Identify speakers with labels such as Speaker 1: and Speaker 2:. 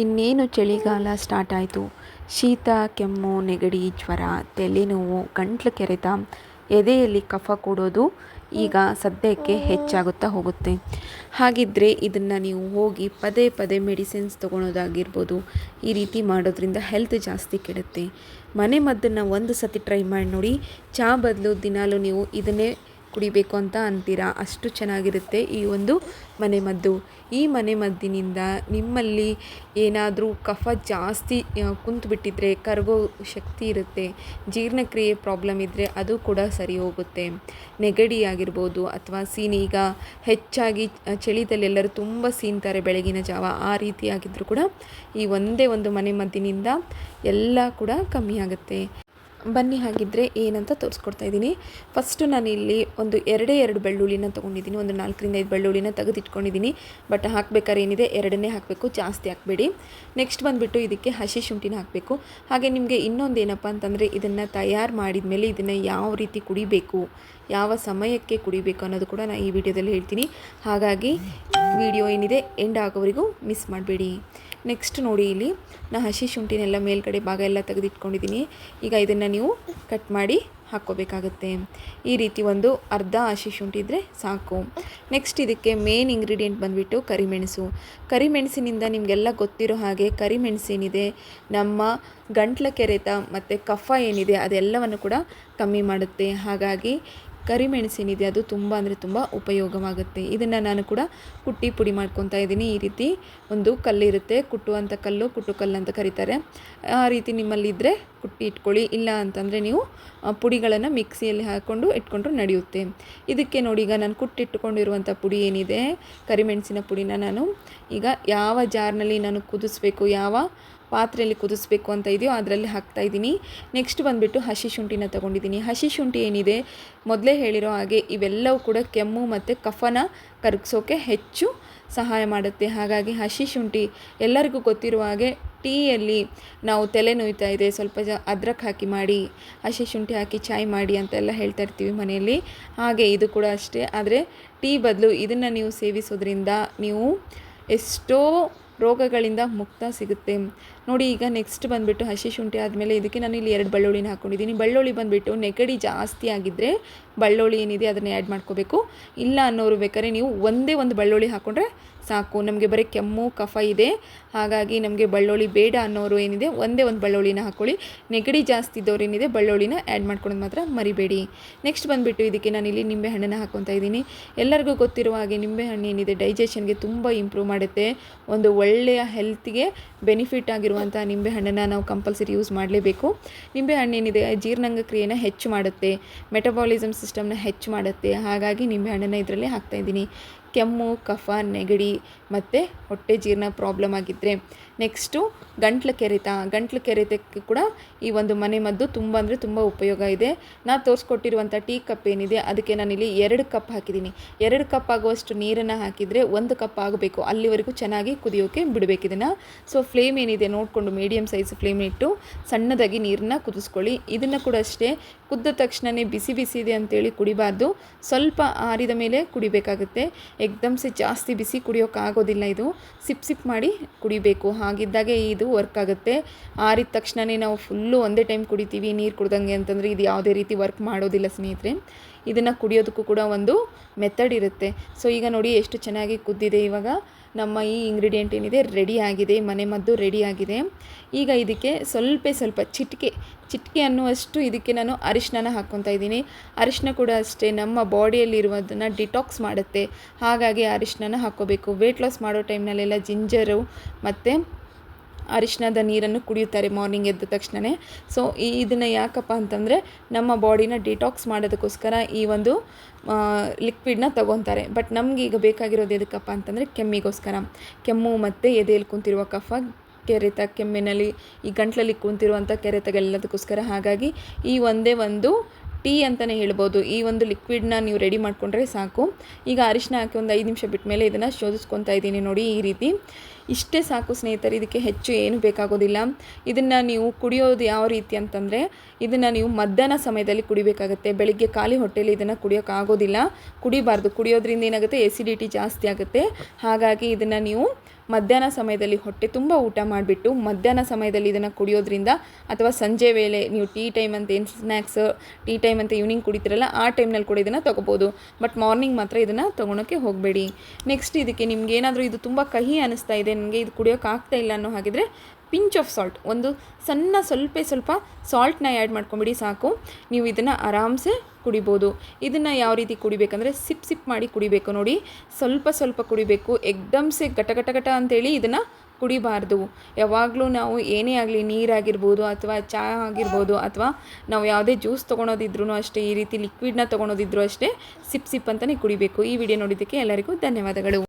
Speaker 1: ಇನ್ನೇನು ಚಳಿಗಾಲ ಸ್ಟಾರ್ಟ್ ಆಯಿತು? ಶೀತ, ಕೆಮ್ಮು, ನೆಗಡಿ, ಜ್ವರ, ತಲೆನೋವು, ಗಂಟ್ಲು ಕೆರೆತ, ಎದೆಯಲ್ಲಿ ಕಫ ಕೊಡೋದು ಈಗ ಸದ್ಯಕ್ಕೆ ಹೆಚ್ಚಾಗುತ್ತಾ ಹೋಗುತ್ತೆ. ಹಾಗಿದ್ದರೆ ಇದನ್ನು ನೀವು ಹೋಗಿ ಪದೇ ಪದೇ ಮೆಡಿಸಿನ್ಸ್ ತೊಗೊಳೋದಾಗಿರ್ಬೋದು, ಈ ರೀತಿ ಮಾಡೋದ್ರಿಂದ ಹೆಲ್ತ್ ಜಾಸ್ತಿ ಕೆಡುತ್ತೆ. ಮನೆ ಮದ್ದನ್ನು ಒಂದು ಸತಿ ಟ್ರೈ ಮಾಡಿ ನೋಡಿ ಚಹಾ ಬದಲು ದಿನಾಲೂ ನೀವು ಇದನ್ನೇ ಕುಡಿಬೇಕು ಅಂತ ಅಂತೀರಾ? ಅಷ್ಟು ಚೆನ್ನಾಗಿರುತ್ತೆ ಈ ಒಂದು ಮನೆಮದ್ದು. ಈ ಮನೆಮದ್ದಿನಿಂದ ನಿಮ್ಮಲ್ಲಿ ಏನಾದರೂ ಕಫ ಜಾಸ್ತಿ ಕುಂತ್ಬಿಟ್ಟಿದ್ರೆ, ಕರಗೋ ಶಕ್ತಿ ಇರುತ್ತೆ, ಜೀರ್ಣಕ್ರಿಯೆ ಪ್ರಾಬ್ಲಮ್ ಇದ್ದರೆ ಅದು ಕೂಡ ಸರಿ ಹೋಗುತ್ತೆ. ನೆಗಡಿ ಆಗಿರ್ಬೋದು ಅಥವಾ ಸೀನಿ ಈಗ ಹೆಚ್ಚಾಗಿ ಚಳಿದಲ್ಲಿ ಎಲ್ಲರೂ ತುಂಬ ಸೀನ್ತಾರೆ ಬೆಳಗಿನ ಜಾವ, ಆ ರೀತಿ ಆಗಿದ್ದರೂ ಕೂಡ ಈ ಒಂದೇ ಒಂದು ಮನೆಮದ್ದಿನಿಂದ ಎಲ್ಲ ಕೂಡ ಕಮ್ಮಿ ಆಗುತ್ತೆ ಬನ್ನಿ ಹಾಗಿದ್ದರೆ ಏನಂತ ತೋರಿಸ್ಕೊಡ್ತಾ ಇದ್ದೀನಿ. ಫಸ್ಟು ನಾನು ಇಲ್ಲಿ ಒಂದು ಎರಡೇ ಎರಡು ಬೆಳ್ಳುಳ್ಳಿನ ತೊಗೊಂಡಿದ್ದೀನಿ. ಒಂದು ನಾಲ್ಕರಿಂದ ಐದು ಬೆಳ್ಳುಳ್ಳಿನ ತೆಗೆದಿಟ್ಕೊಂಡಿದ್ದೀನಿ. ಬಟ್ ಹಾಕಬೇಕಾದ್ರೆ ಏನಿದೆ? ಎರಡನ್ನೇ ಹಾಕಬೇಕು. ಜಾಸ್ತಿ ಹಾಕಬೇಡಿ. ನೆಕ್ಸ್ಟ್ ಬಂದುಬಿಟ್ಟು ಇದಕ್ಕೆ ಹಸಿ ಶುಂಠಿನ ಹಾಕಬೇಕು. ಹಾಗೆ ನಿಮಗೆ ಇನ್ನೊಂದು ಏನಪ್ಪ ಅಂತಂದರೆ ಇದನ್ನು ತಯಾರು ಮಾಡಿದ ಮೇಲೆ ಇದನ್ನು ಯಾವ ರೀತಿ ಕುಡಿಬೇಕು? ಯಾವ ಸಮಯಕ್ಕೆ ಕುಡಿಬೇಕು ಅನ್ನೋದು ಕೂಡ ನಾನು ಈ ವಿಡಿಯೋದಲ್ಲಿ ಹೇಳ್ತೀನಿ. ಹಾಗಾಗಿ ವಿಡಿಯೋ ಏನಿದೆ ಎಂಡ್ ಆಗೋವರೆಗೂ ಮಿಸ್ ಮಾಡಬೇಡಿ. ನೆಕ್ಸ್ಟ್ ನೋಡಿ ಇಲ್ಲಿ ನಾ ಹಸಿ ಶುಂಠಿನೆಲ್ಲ ಮೇಲ್ಗಡೆ ಭಾಗ ಎಲ್ಲ ತೆಗೆದಿಟ್ಕೊಂಡಿದ್ದೀನಿ. ಈಗ ಇದನ್ನು ನೀವು ಕಟ್ ಮಾಡಿ ಹಾಕ್ಕೋಬೇಕಾಗತ್ತೆ. ಈ ರೀತಿ ಒಂದು ಅರ್ಧ ಹಸಿ ಶುಂಠಿ ಇದ್ದರೆ ಸಾಕು. ನೆಕ್ಸ್ಟ್ ಇದಕ್ಕೆ ಮೇನ್ ಇಂಗ್ರೀಡಿಯೆಂಟ್ ಬಂದುಬಿಟ್ಟು ಕರಿಮೆಣಸು. ಕರಿಮೆಣಸಿನಿಂದ ನಿಮಗೆಲ್ಲ ಗೊತ್ತಿರೋ ಹಾಗೆ ಕರಿಮೆಣಸೇನಿದೆ ನಮ್ಮ ಗಂಟ್ಲ ಕೆರೆತ ಮತ್ತು ಕಫ ಏನಿದೆ ಅದೆಲ್ಲವನ್ನು ಕೂಡ ಕಮ್ಮಿ ಮಾಡುತ್ತೆ. ಹಾಗಾಗಿ ಕರಿಮೆಣಸಿನಿದೆ. ಅದು ತುಂಬ ಅಂದರೆ ತುಂಬ ಉಪಯೋಗವಾಗುತ್ತೆ. ಇದನ್ನು ನಾನು ಕೂಡ ಕುಟ್ಟಿ ಪುಡಿ ಮಾಡ್ಕೊತಾ ಇದ್ದೀನಿ. ಈ ರೀತಿ ಒಂದು ಕಲ್ಲಿರುತ್ತೆ. ಕುಟ್ಟುವಂಥ ಕಲ್ಲು ಕುಟ್ಟು ಕಲ್ಲು ಅಂತ ಕರೀತಾರೆ. ಆ ರೀತಿ ನಿಮ್ಮಲ್ಲಿದ್ದರೆ ಕುಟ್ಟಿ ಇಟ್ಕೊಳ್ಳಿ, ಇಲ್ಲ ಅಂತಂದರೆ ನೀವು ಪುಡಿಗಳನ್ನು ಮಿಕ್ಸಿಯಲ್ಲಿ ಹಾಕ್ಕೊಂಡು ಇಟ್ಕೊಂಡ್ರು ನಡೆಯುತ್ತೆ. ಇದಕ್ಕೆ ನೋಡಿ, ಈಗ ನಾನು ಕುಟ್ಟಿಟ್ಟುಕೊಂಡಿರುವಂಥ ಪುಡಿ ಏನಿದೆ, ಕರಿಮೆಣಸಿನ ಪುಡಿನ ನಾನು, ಈಗ ಯಾವ ಜಾರ್ನಲ್ಲಿ ನಾನು ಕುದಿಸ್ಬೇಕು, ಯಾವ ಪಾತ್ರೆಯಲ್ಲಿ ಕುದಿಸ್ಬೇಕು ಅಂತ ಇದೆಯೋ ಅದರಲ್ಲಿ ಹಾಕ್ತಾ ಇದ್ದೀನಿ. ನೆಕ್ಸ್ಟ್ ಬಂದುಬಿಟ್ಟು ಹಸಿ ಶುಂಠಿನ ತೊಗೊಂಡಿದ್ದೀನಿ. ಹಸಿ ಶುಂಠಿ ಏನಿದೆ, ಮೊದಲೇ ಹೇಳಿರೋ ಹಾಗೆ ಇವೆಲ್ಲವೂ ಕೂಡ ಕೆಮ್ಮು ಮತ್ತು ಕಫನ ಕರಗಿಸೋಕೆ ಹೆಚ್ಚು ಸಹಾಯ ಮಾಡುತ್ತೆ. ಹಾಗಾಗಿ ಹಸಿ ಶುಂಠಿ ಎಲ್ಲರಿಗೂ ಗೊತ್ತಿರುವ ಹಾಗೆ ಟೀಯಲ್ಲಿ ನಾವು ತಲೆ ನೋಯ್ತಾ ಇದೆ, ಸ್ವಲ್ಪ ಜ ಅದ್ರಕ್ಕೆ ಹಾಕಿ ಮಾಡಿ, ಹಸಿ ಶುಂಠಿ ಹಾಕಿ ಚಾಯ್ ಮಾಡಿ ಅಂತೆಲ್ಲ ಹೇಳ್ತಾ ಇರ್ತೀವಿ ಮನೆಯಲ್ಲಿ. ಹಾಗೆ ಇದು ಕೂಡ ಅಷ್ಟೇ. ಆದರೆ ಟೀ ಬದಲು ಇದನ್ನು ನೀವು ಸೇವಿಸೋದ್ರಿಂದ ನೀವು ಎಷ್ಟೋ ರೋಗಗಳಿಂದ ಮುಕ್ತ ಸಿಗುತ್ತೆ. ನೋಡಿ, ಈಗ ನೆಕ್ಸ್ಟ್ ಬಂದುಬಿಟ್ಟು ಹಸಿ ಶುಂಠಿ ಆದಮೇಲೆ ಇದಕ್ಕೆ ನಾನು ಇಲ್ಲಿ ಎರಡು ಬೆಳ್ಳುಳ್ಳಿನ ಹಾಕ್ಕೊಂಡಿದ್ದೀನಿ ಬೆಳ್ಳುಳ್ಳಿ ಬಂದುಬಿಟ್ಟು ನೆಗಡಿ ಜಾಸ್ತಿ ಆಗಿದ್ದರೆ ಬೆಳ್ಳುಳ್ಳಿ ಏನಿದೆ ಅದನ್ನು ಆ್ಯಡ್ ಮಾಡ್ಕೋಬೇಕು. ಇಲ್ಲ ಅನ್ನೋರು ಬೇಕಾದ್ರೆ ನೀವು ಒಂದೇ ಒಂದು ಬೆಳ್ಳುಳ್ಳಿ ಹಾಕ್ಕೊಂಡ್ರೆ ಸಾಕು. ನಮಗೆ ಬರೀ ಕೆಮ್ಮು, ಕಫ ಇದೆ. ಹಾಗಾಗಿ ನಮಗೆ ಬೆಳ್ಳುಳ್ಳಿ ಬೇಡ ಅನ್ನೋರು ಏನಿದೆ ಒಂದೇ ಒಂದು ಬೆಳ್ಳುಳ್ಳಿನ ಹಾಕ್ಕೊಳ್ಳಿ ನೆಗಡಿ ಜಾಸ್ತಿ ಇದ್ದವ್ರು ಏನಿದೆ ಬೆಳ್ಳುಳ್ಳಿನ ಆ್ಯಡ್ ಮಾಡ್ಕೊಳೋದು ಮಾತ್ರ ಮರಿಬೇಡಿ. ನೆಕ್ಸ್ಟ್ ಬಂದುಬಿಟ್ಟು ಇದಕ್ಕೆ ನಾನು ಇಲ್ಲಿ ನಿಂಬೆ ಹಣ್ಣನ್ನು ಹಾಕ್ಕೊತಾ ಇದ್ದೀನಿ. ಎಲ್ಲರಿಗೂ ಗೊತ್ತಿರುವ ಹಾಗೆ ನಿಂಬೆ ಹಣ್ಣು ಏನಿದೆ ಡೈಜೆಷನ್ಗೆ ತುಂಬ ಇಂಪ್ರೂವ್ ಮಾಡುತ್ತೆ. ಒಂದು ಒಳ್ಳೆಯ ಹೆಲ್ತ್ಗೆ ಬೆನಿಫಿಟ್ ಆಗಿರುವಂಥ ನಿಂಬೆ ಹಣ್ಣನ್ನು ನಾವು ಕಂಪಲ್ಸರಿ ಯೂಸ್ ಮಾಡಲೇಬೇಕು. ನಿಂಬೆ ಹಣ್ಣು ಏನಿದೆ ಜೀರ್ಣಾಂಗ ಕ್ರಿಯೆನ ಹೆಚ್ಚು ಮಾಡುತ್ತೆ. ಮೆಟಬಾಲಿಸಮ್ ಸಿಸ್ಟಮ್ನ ಹೆಚ್ಚು ಮಾಡುತ್ತೆ. ಹಾಗಾಗಿ ನಿಂಬೆಹಣ್ಣನ್ನು ಇದರಲ್ಲೇ ಹಾಕ್ತಾಯಿದ್ದೀನಿ ಕೆಮ್ಮು, ಕಫ, ನೆಗಡಿ ಮತ್ತು ಹೊಟ್ಟೆ ಜೀರ್ಣ ಪ್ರಾಬ್ಲಮ್ ಆಗಿದ್ದರೆ ನೆಕ್ಸ್ಟು ಗಂಟ್ಲು ಕೆರೆತ, ಗಂಟ್ಲು ಕೆರೆತಕ್ಕೆ ಕೂಡ ಈ ಒಂದು ಮನೆ ಮದ್ದು ತುಂಬ ಅಂದರೆ ತುಂಬ ಉಪಯೋಗ ಇದೆ. ನಾನು ತೋರಿಸ್ಕೊಟ್ಟಿರುವಂಥ ಟೀ ಕಪ್ ಏನಿದೆ, ಅದಕ್ಕೆ ನಾನಿಲ್ಲಿ ಎರಡು ಕಪ್ ಹಾಕಿದ್ದೀನಿ. ಎರಡು ಕಪ್ ಆಗುವಷ್ಟು ನೀರನ್ನು ಹಾಕಿದರೆ ಒಂದು ಕಪ್ ಆಗಬೇಕು. ಅಲ್ಲಿವರೆಗೂ ಚೆನ್ನಾಗಿ ಕುದಿಯೋಕೆ ಬಿಡಬೇಕು ಇದನ್ನು. ಸೊ ಫ್ಲೇಮ್ ಏನಿದೆ ನೋಡಿಕೊಂಡು ಮೀಡಿಯಮ್ ಸೈಜ್ ಫ್ಲೇಮ್ ಇಟ್ಟು ಸಣ್ಣದಾಗಿ ನೀರನ್ನು ಕುದಿಸ್ಕೊಳ್ಳಿ. ಇದನ್ನು ಕೂಡ ಅಷ್ಟೇ, ಕುದ್ದ ತಕ್ಷಣವೇ ಬಿಸಿ ಬಿಸಿ ಇದೆ ಅಂತೇಳಿ ಕುಡಿಬಾರ್ದು. ಸ್ವಲ್ಪ ಆರಿದ ಮೇಲೆ ಕುಡಿಬೇಕಾಗುತ್ತೆ. ಎಕ್ದಮ್ಸೆ ಜಾಸ್ತಿ ಬಿಸಿ ಕುಡಿಯೋಕ್ಕಾಗೋದಿಲ್ಲ ಇದು. ಸಿಪ್ ಸಿಪ್ ಮಾಡಿ ಕುಡಿಬೇಕು. ಹಾಗಿದ್ದಾಗೆ ಇದು ವರ್ಕ್ ಆಗುತ್ತೆ. ಆರಿದ ತಕ್ಷಣವೇ ನಾವು ಫುಲ್ಲು ಒಂದೇ ಟೈಮ್ ಕುಡಿತೀವಿ ನೀರು ಕುಡ್ದಂಗೆ ಅಂತಂದರೆ ಇದು ಯಾವುದೇ ರೀತಿ ವರ್ಕ್ ಮಾಡೋದಿಲ್ಲ ಸ್ನೇಹಿತರೆ. ಇದನ್ನು ಕುಡಿಯೋದಕ್ಕೂ ಕೂಡ ಒಂದು ಮೆಥಡ್ ಇರುತ್ತೆ. ಸೊ ಈಗ ನೋಡಿ ಎಷ್ಟು ಚೆನ್ನಾಗಿ ಕುದ್ದಿದೆ ಇವಾಗ. ನಮ್ಮ ಈ ಇಂಗ್ರೀಡಿಯೆಂಟ್ ಏನಿದೆ ರೆಡಿ ಆಗಿದೆ, ಮನೆ ಮದ್ದು ರೆಡಿ ಆಗಿದೆ. ಈಗ ಇದಕ್ಕೆ ಸ್ವಲ್ಪ ಸ್ವಲ್ಪ ಚಿಟಿಕೆ ಚಿಟಿಕೆ ಅನ್ನುವಷ್ಟು ಇದಕ್ಕೆ ನಾನು ಅರಿಶಿನ ಹಾಕ್ಕೊತಾ ಇದ್ದೀನಿ. ಅರಿಶಿನ ಕೂಡ ಅಷ್ಟೇ, ನಮ್ಮ ಬಾಡಿಯಲ್ಲಿರುವುದನ್ನು ಡಿಟಾಕ್ಸ್ ಮಾಡುತ್ತೆ. ಹಾಗಾಗಿ ಅರಿಶಿನ ಹಾಕ್ಕೋಬೇಕು. ವೆಯ್ಟ್ ಲಾಸ್ ಮಾಡೋ ಟೈಮ್ನಲ್ಲೆಲ್ಲ ಜಿಂಜರು ಮತ್ತು ಅರಿಶಿನದ ನೀರನ್ನು ಕುಡಿಯುತ್ತಾರೆ ಮಾರ್ನಿಂಗ್ ಎದ್ದ ತಕ್ಷಣವೇ ಸೊ ಈ ಇದನ್ನು ಯಾಕಪ್ಪ ಅಂತಂದರೆ ನಮ್ಮ ಬಾಡಿನ ಡಿಟಾಕ್ಸ್ ಮಾಡೋದಕ್ಕೋಸ್ಕರ ಈ ಒಂದು ಲಿಕ್ವಿಡ್ನ ತಗೊತಾರೆ. ಬಟ್ ನಮ್ಗೆ ಈಗ ಬೇಕಾಗಿರೋದು ಎದಕ್ಕಪ್ಪ ಅಂತಂದರೆ ಕೆಮ್ಮಿಗೋಸ್ಕರ. ಕೆಮ್ಮು ಮತ್ತು ಎದೆಯಲ್ಲಿ ಕುಂತಿರುವ ಕಫ, ಕೆರೆತ, ಕೆಮ್ಮಿನಲ್ಲಿ ಈ ಗಂಟ್ಲಲ್ಲಿ ಕುಂತಿರುವಂಥ ಕೆರೆತಗಳೆಲ್ಲದಕ್ಕೋಸ್ಕರ. ಹಾಗಾಗಿ ಈ ಒಂದೇ ಒಂದು ಟೀ ಅಂತಲೇ ಹೇಳ್ಬೋದು. ಈ ಒಂದು ಲಿಕ್ವಿಡ್ನ ನೀವು ರೆಡಿ ಮಾಡಿಕೊಂಡ್ರೆ ಸಾಕು. ಈಗ ಅರಿಶಿನ ಹಾಕಿ ಒಂದು ಐದು ನಿಮಿಷ ಬಿಟ್ಟ ಮೇಲೆ ಇದನ್ನು ಶೋಧಿಸ್ಕೊತಾ ಇದ್ದೀನಿ ನೋಡಿ ಈ ರೀತಿ. ಇಷ್ಟೇ ಸಾಕು ಸ್ನೇಹಿತರೆ, ಇದಕ್ಕೆ ಹೆಚ್ಚು ಏನು ಬೇಕಾಗೋದಿಲ್ಲ. ಇದನ್ನು ನೀವು ಕುಡಿಯೋದು ಯಾವ ರೀತಿ ಅಂತಂದರೆ, ಇದನ್ನು ನೀವು ಮಧ್ಯಾಹ್ನ ಸಮಯದಲ್ಲಿ ಕುಡಿಬೇಕಾಗುತ್ತೆ. ಬೆಳಿಗ್ಗೆ ಖಾಲಿ ಹೊಟ್ಟೆಯಲ್ಲಿ ಇದನ್ನು ಕುಡಿಯೋಕ್ಕಾಗೋದಿಲ್ಲ ಕುಡಿಬಾರ್ದು. ಕುಡಿಯೋದ್ರಿಂದ ಏನಾಗುತ್ತೆ? ಎಸಿಡಿಟಿ ಜಾಸ್ತಿ ಆಗುತ್ತೆ. ಹಾಗಾಗಿ ಇದನ್ನು ನೀವು ಮಧ್ಯಾಹ್ನ ಸಮಯದಲ್ಲಿ ಹೊಟ್ಟೆ ತುಂಬ ಊಟ ಮಾಡಿಬಿಟ್ಟು ಮಧ್ಯಾಹ್ನ ಸಮಯದಲ್ಲಿ ಇದನ್ನು ಕುಡಿಯೋದ್ರಿಂದ ಅಥವಾ ಸಂಜೆ ವೇಳೆ ನೀವು ಟೀ ಟೈಮ್ ಅಂತ ಏನು ಸ್ನ್ಯಾಕ್ಸ್ ಟೀ ಟೈಮ್ ಅಂತ ಈವ್ನಿಂಗ್ ಕುಡಿತೀರಲ್ಲ, ಆ ಟೈಮ್ನಲ್ಲಿ ಕೂಡ ಇದನ್ನು ತೊಗೋಬೋದು. ಬಟ್ ಮಾರ್ನಿಂಗ್ ಮಾತ್ರ ಇದನ್ನು ತೊಗೊಳೋಕ್ಕೆ ಹೋಗಬೇಡಿ. ನೆಕ್ಸ್ಟ್ ಇದಕ್ಕೆ ನಿಮ್ಗೆ ಏನಾದರೂ ಇದು ತುಂಬ ಕಹಿ ಅನ್ನಿಸ್ತಾ ಇದೆ ನನಗೆ ಇದು ಕುಡಿಯೋಕೆ ಆಗ್ತಾ ಇಲ್ಲ ಅನ್ನೋ ಹಾಗಿದ್ರೆ ಪಿಂಚ್ ಆಫ್ ಸಾಲ್ಟ್ ಒಂದು ಸಣ್ಣ ಸ್ವಲ್ಪ ಸ್ವಲ್ಪ ಸಾಲ್ಟ್ನ ಆ್ಯಡ್ ಮಾಡ್ಕೊಂಬಿಡಿ ಸಾಕು. ನೀವು ಇದನ್ನು ಆರಾಮ್ಸೆ ಕುಡಿಬೋದು. ಇದನ್ನು ಯಾವ ರೀತಿ ಕುಡಿಬೇಕಂದ್ರೆ ಸಿಪ್ ಸಿಪ್ ಮಾಡಿ ಕುಡಿಬೇಕು ನೋಡಿ. ಸ್ವಲ್ಪ ಸ್ವಲ್ಪ ಕುಡಿಬೇಕು. ಎಕ್ದಮ್ಸೆ ಘಟ ಘಟ ಘಟ ಅಂತೇಳಿ ಇದನ್ನು ಕುಡಿಬಾರ್ದು. ಯಾವಾಗಲೂ ನಾವು ಏನೇ ಆಗಲಿ ನೀರಾಗಿರ್ಬೋದು ಅಥವಾ ಚಹಾ ಆಗಿರ್ಬೋದು ಅಥವಾ ನಾವು ಯಾವುದೇ ಜ್ಯೂಸ್ ತೊಗೊಳೋದಿದ್ರೂ ಅಷ್ಟೇ, ಈ ರೀತಿ ಲಿಕ್ವಿಡ್ನ ತೊಗೊಳೋದಿದ್ರು ಅಷ್ಟೇ ಸಿಪ್ ಸಿಪ್ ಅಂತಲೇ ಕುಡಿಬೇಕು. ಈ ವಿಡಿಯೋ ನೋಡಿದ್ದಕ್ಕೆ ಎಲ್ಲರಿಗೂ ಧನ್ಯವಾದಗಳು.